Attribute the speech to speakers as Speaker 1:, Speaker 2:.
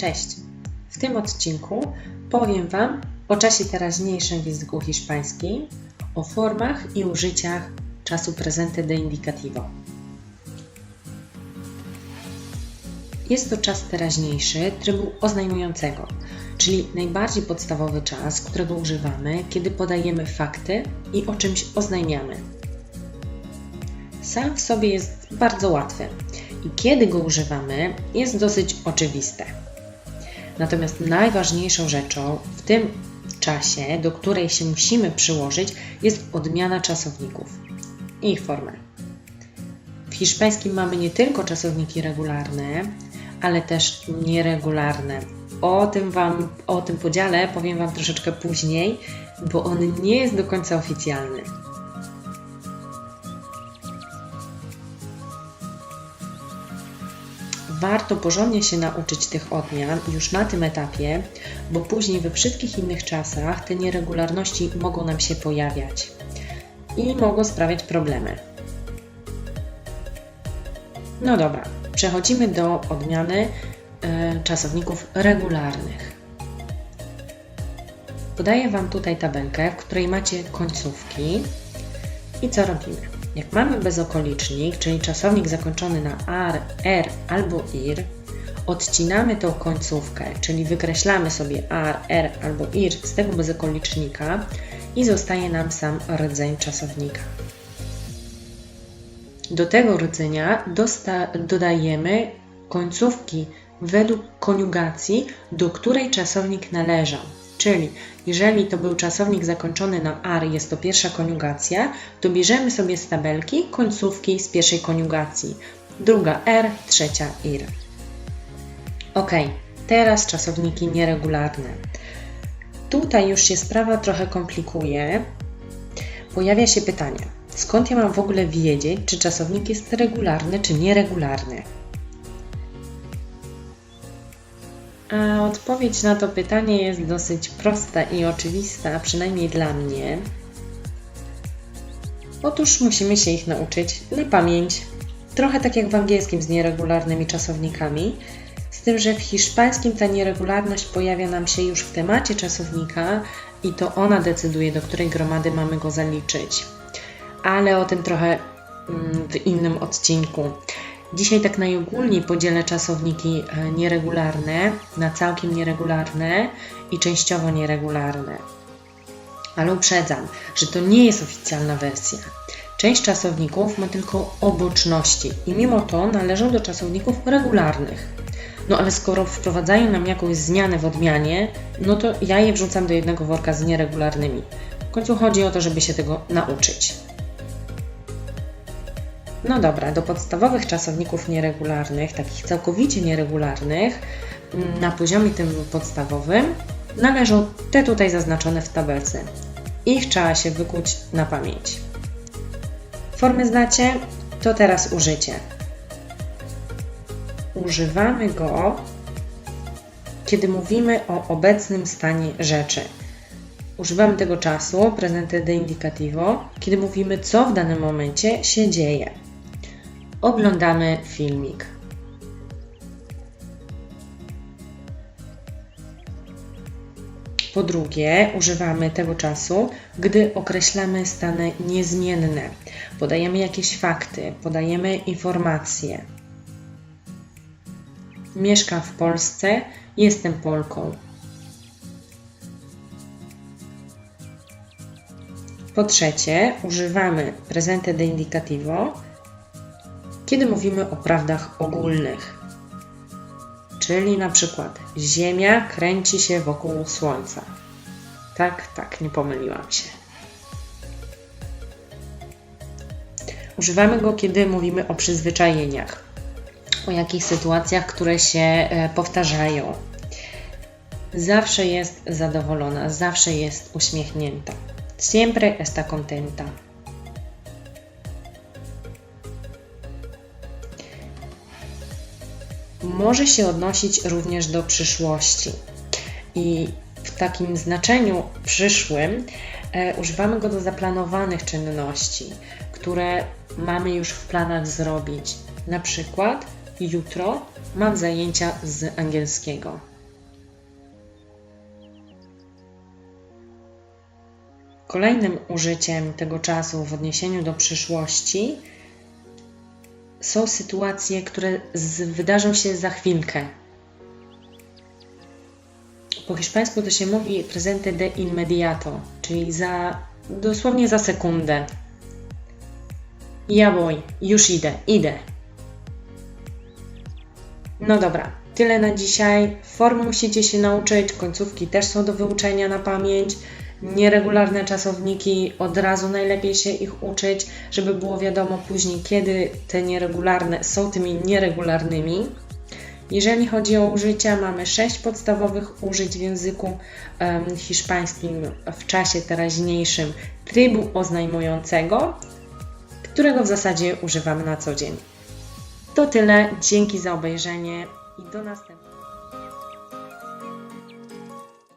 Speaker 1: Cześć! W tym odcinku powiem Wam o czasie teraźniejszym w języku hiszpańskim, o formach i użyciach czasu presente de indicativo. Jest to czas teraźniejszy trybu oznajmującego, czyli najbardziej podstawowy czas, którego używamy, kiedy podajemy fakty i o czymś oznajmiamy. Sam w sobie jest bardzo łatwy i kiedy go używamy, jest dosyć oczywiste. Natomiast najważniejszą rzeczą w tym czasie, do której się musimy przyłożyć, jest odmiana czasowników i ich formy. W hiszpańskim mamy nie tylko czasowniki regularne, ale też nieregularne. O tym, wam, o tym podziale powiem Wam troszeczkę później, bo on nie jest do końca oficjalny. Warto porządnie się nauczyć tych odmian już na tym etapie, bo później we wszystkich innych czasach te nieregularności mogą nam się pojawiać i mogą sprawiać problemy. No dobra, przechodzimy do odmiany e, czasowników regularnych. Podaję Wam tutaj tabelkę, w której macie końcówki i co robimy. Jak mamy bezokolicznik, czyli czasownik zakończony na ar, er albo ir, odcinamy tą końcówkę, czyli wykreślamy sobie ar, er albo ir z tego bezokolicznika i zostaje nam sam rdzeń czasownika. Do tego rdzenia dodajemy końcówki według koniugacji, do której czasownik należał. Czyli jeżeli to był czasownik zakończony na ar, jest to pierwsza koniugacja, to bierzemy sobie z tabelki końcówki z pierwszej koniugacji. Druga r, trzecia ir. Ok, teraz czasowniki nieregularne. Tutaj już się sprawa trochę komplikuje. Pojawia się pytanie, skąd ja mam w ogóle wiedzieć, czy czasownik jest regularny, czy nieregularny? A odpowiedź na to pytanie jest dosyć prosta i oczywista, przynajmniej dla mnie. Otóż musimy się ich nauczyć na pamięć. Trochę tak jak w angielskim z nieregularnymi czasownikami, z tym, że w hiszpańskim ta nieregularność pojawia nam się już w temacie czasownika i to ona decyduje, do której gromady mamy go zaliczyć. Ale o tym trochę mm, w innym odcinku. Dzisiaj tak najogólniej podzielę czasowniki e, nieregularne na całkiem nieregularne i częściowo nieregularne. Ale uprzedzam, że to nie jest oficjalna wersja. Część czasowników ma tylko oboczności i mimo to należą do czasowników regularnych. No ale skoro wprowadzają nam jakąś zmianę w odmianie, no to ja je wrzucam do jednego worka z nieregularnymi. W końcu chodzi o to, żeby się tego nauczyć. No dobra, do podstawowych czasowników nieregularnych, takich całkowicie nieregularnych, mm, na poziomie tym podstawowym należą te tutaj zaznaczone w tabelce. Ich trzeba się wykuć na pamięć. Formy znacie, to teraz użycie. Używamy go, kiedy mówimy o obecnym stanie rzeczy. Używamy tego czasu, presente de indicativo, kiedy mówimy, co w danym momencie się dzieje oglądamy filmik. Po drugie, używamy tego czasu, gdy określamy stany niezmienne. Podajemy jakieś fakty, podajemy informacje. Mieszkam w Polsce, jestem Polką. Po trzecie, używamy presente de indicativo, kiedy mówimy o prawdach ogólnych. Czyli na przykład Ziemia kręci się wokół Słońca. Tak, tak, nie pomyliłam się. Używamy go, kiedy mówimy o przyzwyczajeniach, o jakichś sytuacjach, które się e, powtarzają. Zawsze jest zadowolona, zawsze jest uśmiechnięta. Siempre está contenta. może się odnosić również do przyszłości. I w takim znaczeniu przyszłym e, używamy go do zaplanowanych czynności, które mamy już w planach zrobić. Na przykład jutro mam zajęcia z angielskiego. Kolejnym użyciem tego czasu w odniesieniu do przyszłości są sytuacje, które z, wydarzą się za chwilkę. Po hiszpańsku to się mówi presente de inmediato, czyli za dosłownie za sekundę. Ja voy, już idę, idę. No dobra, tyle na dzisiaj. Form musicie się nauczyć, końcówki też są do wyuczenia na pamięć. Nieregularne czasowniki, od razu najlepiej się ich uczyć, żeby było wiadomo później, kiedy te nieregularne są tymi nieregularnymi. Jeżeli chodzi o użycia, mamy sześć podstawowych użyć w języku em, hiszpańskim w czasie teraźniejszym trybu oznajmującego, którego w zasadzie używamy na co dzień. To tyle, dzięki za obejrzenie i do następnego.